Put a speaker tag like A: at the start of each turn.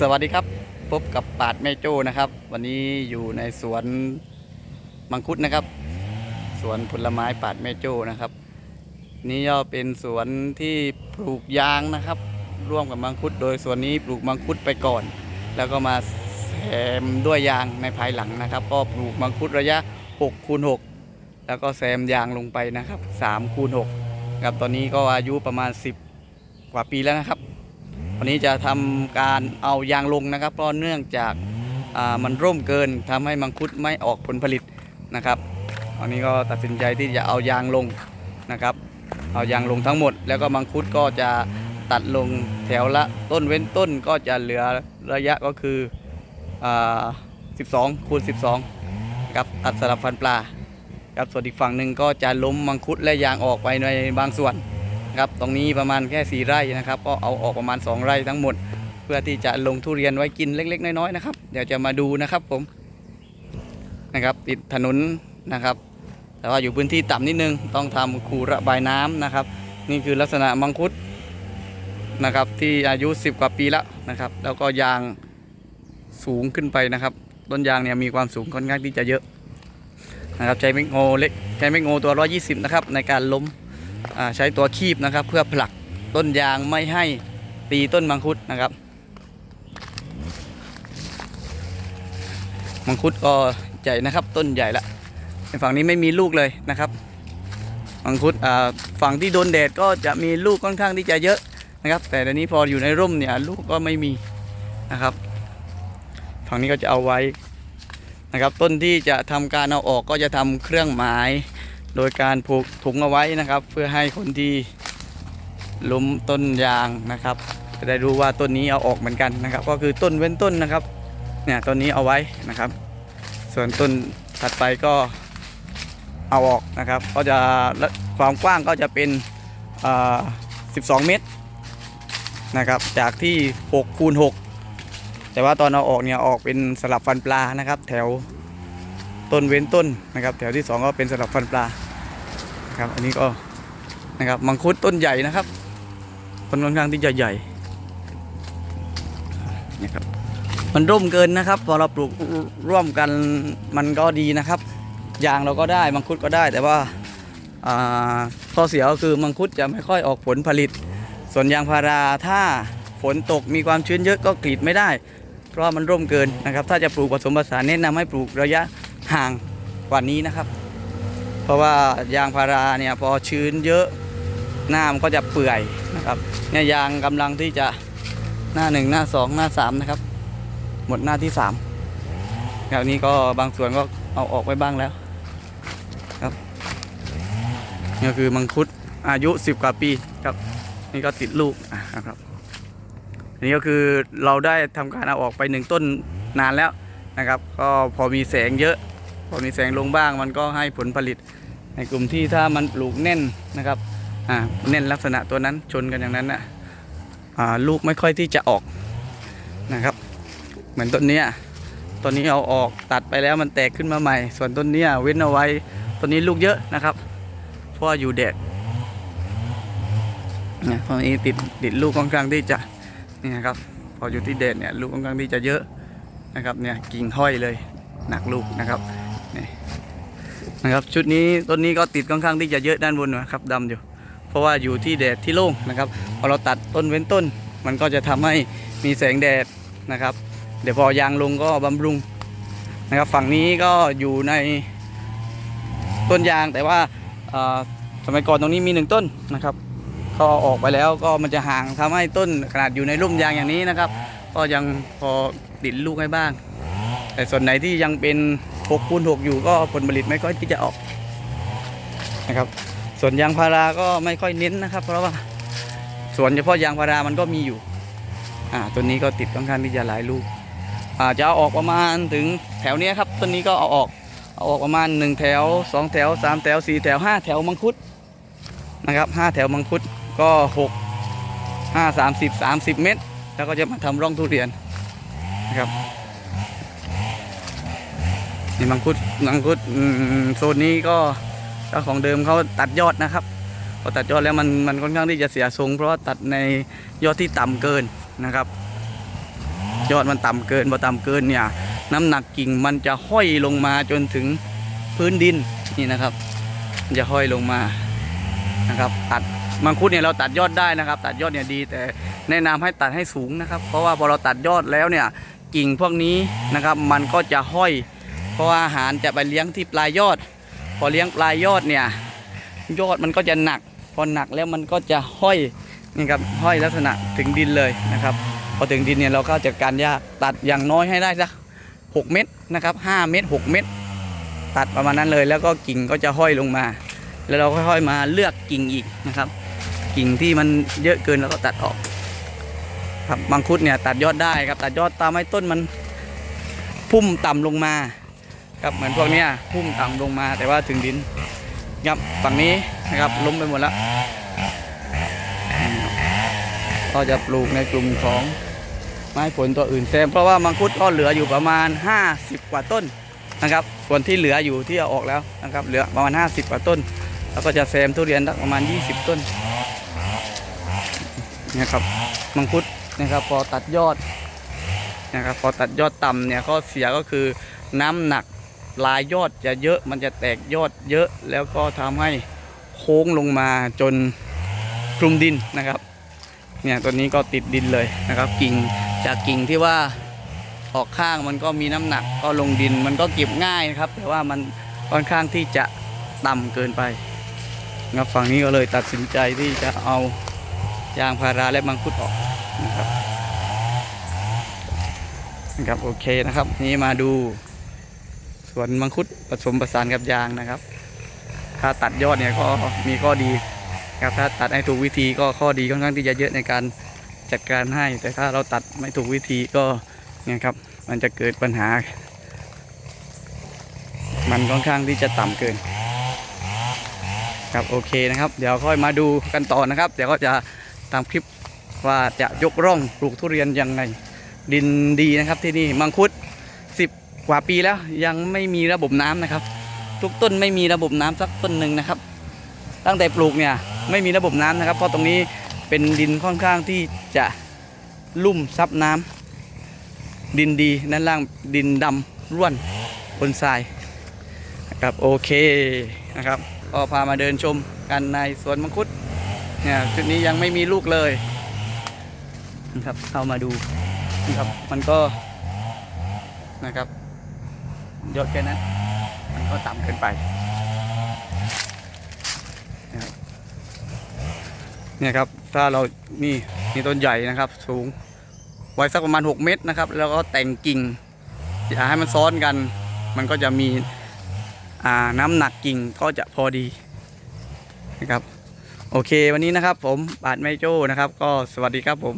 A: สวัสดีครับพบกับปาดแม่โจ้นะครับ วันนี้อยู่ในสวนมังคุดนะครับ สวนผลไม้ปาดแม่โจ้นะครับ นี่ก็เป็นสวนที่ปลูกยางนะครับ ร่วมกับมังคุด โดยสวนนี้ปลูกมังคุดไปก่อน แล้วก็มาแซมด้วยยางในภายหลังนะครับ ก็ปลูกมังคุดระยะ6คูณ6แล้วก็แซมยางลงไปนะครับ3คูณ6ครับตอนนี้ก็อายุประมาณ 10 กว่าปีแล้วนะครับ วันนี้จะทำการเอายางลงนะครับ เพราะเนื่องจากมันร่มเกินทำให้มังคุดไม่ออกผลผลิตนะครับวันนี้ก็ตัดสินใจที่จะเอายางลงนะครับ เอายางลงทั้งหมด แล้วก็มังคุดก็จะตัดลงแถวละต้นเว้นต้นก็จะเหลือระยะก็คือ12คูณ12ครับตัดสลับฟันปลาครับส่วนอีกฝั่งหนึ่งก็จะล้มมังคุดและยางออกไปในบางส่วน ครับตรงนี้ประมาณแค่4ไร่นะครับ ก็เอาออกประมาณ 2 ไร่ทั้งหมด เพื่อที่จะลงทุเรียนไว้กินเล็ก ๆ น้อยๆนะครับเดี๋ยวจะมาดูนะครับผมนะครับติดถนนนะครับ แต่ว่าอยู่พื้นที่ต่ำนิดนึงต้องทำคูระบายน้ำนะครับ นี่คือลักษณะมังคุดนะครับที่อายุ 10 กว่าปีแล้วนะครับ แล้วก็ยางสูงขึ้นไปนะครับ ต้นยางเนี่ยมีความสูงค่อนข้างที่จะเยอะนะครับใช้เมกโงเล็กใช้เมกโงตัว 120 นะครับในการล้ม ใช้ตัวคีบนะครับ เพื่อผลักต้นยางไม่ให้ตีต้นมังคุดนะครับ มังคุดก็ใหญ่นะครับ ต้นใหญ่ละในฝั่งนี้ไม่มีลูกเลยนะครับ มังคุดฝั่งที่โดนแดดก็จะมีลูกค่อนข้างที่จะเยอะนะครับ แต่เดี๋ยวนี้พออยู่ในร่มเนี่ยลูกก็ไม่มีนะครับ ฝั่งนี้ก็จะเอาไว้นะครับ ต้นที่จะทำการเอาออกก็จะทำเครื่องหมาย โดยการผูกถุงเอาไว้นะครับ เพื่อให้คนที่ล้มต้นยางนะครับจะได้รู้ว่าต้นนี้เอาออกเหมือนกันนะครับ ก็คือต้นเว้นต้นนะครับเนี่ยต้นนี้เอาไว้นะครับ ส่วนต้นถัดไปก็เอาออกนะครับ ก็จะความกว้างก็จะเป็น 12 เมตรนะครับ จากที่6คูณ6แต่ว่าตอนเอาออกเนี่ยออกเป็นสลับฟันปลานะครับ แถว ต้นเว้นต้นนะครับ แถวที่สองก็เป็นสลับฟันปลาครับอันนี้ก็นะครับมังคุดต้นใหญ่นะครับต้นค่อนข้างที่จะใหญ่นี่ครับมันร่มเกินนะครับ พอเราปลูกร่วมกันมันก็ดีนะครับยางเราก็ได้มังคุดก็ได้ แต่ว่าข้อเสียก็คือมังคุดจะไม่ค่อยออกผลผลิต ส่วนยางพาราถ้าฝนตกมีความชื้นเยอะก็กรีดไม่ได้ เพราะมันร่มเกินนะครับ ถ้าจะปลูกผสมผสานแนะนำให้ปลูกระยะ ห่างกว่านี้นะครับ เพราะว่ายางพาราเนี่ยพอชื้นเยอะหน้ามันก็จะเปื่อยนะครับเนี่ยยางกำลังที่จะหน้าหนึ่งหน้าสองหน้าสามนะครับ หมดหน้าที่สามแบบนี้ก็บางส่วนก็เอาออกไปบ้างแล้วครับนี่คือมังคุดอายุ10กว่าปีครับนี่ก็ติดลูกอะครับอันนี้ก็คือเราได้ทำการเอาออกไปหนึ่งต้นนานแล้วนะครับ ก็พอมีแสงเยอะ อมีแสงลงบ้างมันก็ให้ผลผลิต ในกลุ่มที่ถ้ามันปลูกแน่นนะครับอ่าแน่นลักษณะตัวนั้นชนกันอย่างนั้นนะอ่าลูกไม่ค่อยที่จะออกนะครับ เหมือนต้นนี้ต้นนี้เอาออกตัดไปแล้วมันแตกขึ้นมาใหม่ ส่วนต้นนี้เว้นเอาไว้ต้นนี้ลูกเยอะนะครับเพราะอยู่แดดเนี่ยตอนนี้ติดติดลูกค่อนข้างที่จะนี่นะครับพออยู่ที่แดดเนี่ยลูกค่อนข้างที่จะเยอะนะครับเนี่ยกิ่งห้อยเลยหนักลูกนะครับ นะครับชุดนี้ต้นนี้ก็ติดค่อนข้างที่จะเยอะด้านบนนะครับดำอยู่ เพราะว่าอยู่ที่แดดที่โล่งนะครับพอเราตัดต้นเว้นต้น มันก็จะทำให้มีแสงแดดนะครับ เดี๋ยวพอยางลงก็บำรุงนะครับฝั่งนี้ก็อยู่ในต้นยางแต่ว่าสมัยก่อนตรงนี้มีหนึ่งต้นนะครับก็เอาออกไปแล้วก็มันจะห่างทำให้ต้นขนาดอยู่ในร่มยางอย่างนี้นะครับ ก็ยังพอติดลูกให้บ้าง แต่ส่วนไหนที่ยังเป็น 6คูณ6อยู่ก็ผลผลิตไม่ค่อยที่จะออกนะครับ ส่วนยางพาราก็ไม่ค่อยเน้นนะครับ เพราะว่าส่วนเฉพาะยางพารามันก็มีอยู่อ่าต้นนี้ก็ติดค่อนข้างที่จะหลายลูกอ่าจะเอาออกประมาณถึงแถวเนี้ยครับต้นนี้ก็เอาออกเอาออกประมาณ 1 แถว 2 แถว 3 แถว 4 แถว 5 แถวมังคุดนะครับ5แถวมังคุดก็ 6 5 30 30 เมตร แล้วก็จะมาทำร่องทุเรียนนะครับ นี่มังคุดมังคุดโซนนี้ก็เจ้าของเดิมเขาตัดยอดนะครับพอตัดยอดแล้วมันมันค่อนข้างที่จะเสียทรง เพราะว่าตัดในยอดที่ต่ำเกินนะครับ ยอดมันต่ำเกินพอต่ำเกินเนี่ยน้ำหนักกิ่งมันจะห้อยลงมาจนถึงพื้นดินนี่นะครับจะห้อยลงมานะครับ ตัดมังคุดเนี่ยเราตัดยอดได้นะครับ ตัดยอดเนี่ยดี แต่แนะนำให้ตัดให้สูงนะครับ เพราะว่าพอเราตัดยอดแล้วเนี่ยกิ่งพวกนี้นะครับ มันก็จะห้อย เพราะว่าอาหารจะไปเลี้ยงที่ปลายยอด พอเลี้ยงปลายยอดเนี่ยยอดมันก็จะหนัก พอหนักแล้วมันก็จะห้อยนี่ครับห้อยลักษณะถึงดินเลยนะครับ พอถึงดินเนี่ยเราก็จัดการยากตัดอย่างน้อยให้ได้สัก6เม็ดนะครับ5เม็ด6เม็ดตัดประมาณนั้นเลย แล้วก็กิ่งก็จะห้อยลงมา แล้วเราค่อยๆมาเลือกกิ่งอีกนะครับ กิ่งที่มันเยอะเกินเราก็ตัดออกครับมังคุดเนี่ยตัดยอดได้ครับตัดยอดตามไม้ต้นมันพุ่มต่ำลงมา ครับเหมือนพวกเนี้ยพุ่มต่ำลงมาแต่ว่าถึงดินครับฝั่งนี้นะครับล้มไปหมดแล้วก็จะปลูกในกลุ่มของไม้ผลตัวอื่นแซมเพราะว่ามังคุดก็เหลืออยู่ประมาณ 50 กว่าต้นนะครับ ส่วนที่เหลืออยู่ที่เอาออกแล้วนะครับ เหลือประมาณ 50 กว่าต้น แล้วก็จะแซมทุเรียนประมาณ 20 ต้นนะครับมังคุดนะครับพอตัดยอดนะครับพอตัดยอดต่ำเนี่ยข้อเสียก็คือน้ำหนัก ลายยอดจะเยอะมันจะแตกยอดเยอะแล้วก็ทำให้โค้งลงมาจนคลุมดินนะครับเนี่ยตัวนี้ก็ติดดินเลยนะครับ กิ่งจากกิ่งที่ว่าออกข้างมันก็มีน้ำหนักก็ลงดินมันก็เก็บง่ายนะครับ แต่ว่ามันค่อนข้างที่จะต่ำเกินไปนะครับฝั่งนี้ก็เลยตัดสินใจที่จะเอายางพาราและมังคุดออกนะครับนะครับโอเคนะครับ นี่มาดู สวนมังคุดผสมประสานกับยางนะครับ ถ้าตัดยอดเนี่ยก็มีข้อดีครับถ้าตัดให้ถูกวิธีก็ข้อดีค่อนข้างที่จะเยอะในการจัดการให้ แต่ถ้าเราตัดไม่ถูกวิธีก็เนี่ยครับมันจะเกิดปัญหา มันค่อนข้างที่จะต่ำเกิน ครับโอเคนะครับ เดี๋ยวค่อยมาดูกันต่อนะครับ เดี๋ยวก็จะตามคลิปว่าจะยกร่องปลูกทุเรียนยังไง ดินดีนะครับที่นี่มังคุด กว่าปีแล้วยังไม่มีระบบน้ำนะครับ ทุกต้นไม่มีระบบน้ำสักต้นหนึ่งนะครับ ตั้งแต่ปลูกเนี่ยไม่มีระบบน้ำนะครับ เพราะตรงนี้เป็นดินค่อนข้างที่จะลุ่มซับน้ำดินดีด้านล่างดินดำร่วนบนทรายนะครับโอเคนะครับก็พามาเดินชมกันในสวนมังคุดเนี่ยจุดนี้ยังไม่มีลูกเลยนะครับเข้ามาดูนะครับมันก็นะครับ เยอดแค่นั้นมันก็ต่ำเกินไปเนี่ยครับถ้าเรานี่นี่ต้นใหญ่นะครับ สูงไว้สักประมาณ 6 เมตรนะครับ แล้วก็แต่งกิ่งอย่าให้มันซ้อนกัน มันก็จะมีน้ำหนักกิ่งก็จะพอดีนะครับ โอเควันนี้นะครับผมบาทไม่โจ้นะครับ ก็สวัสดีครับผม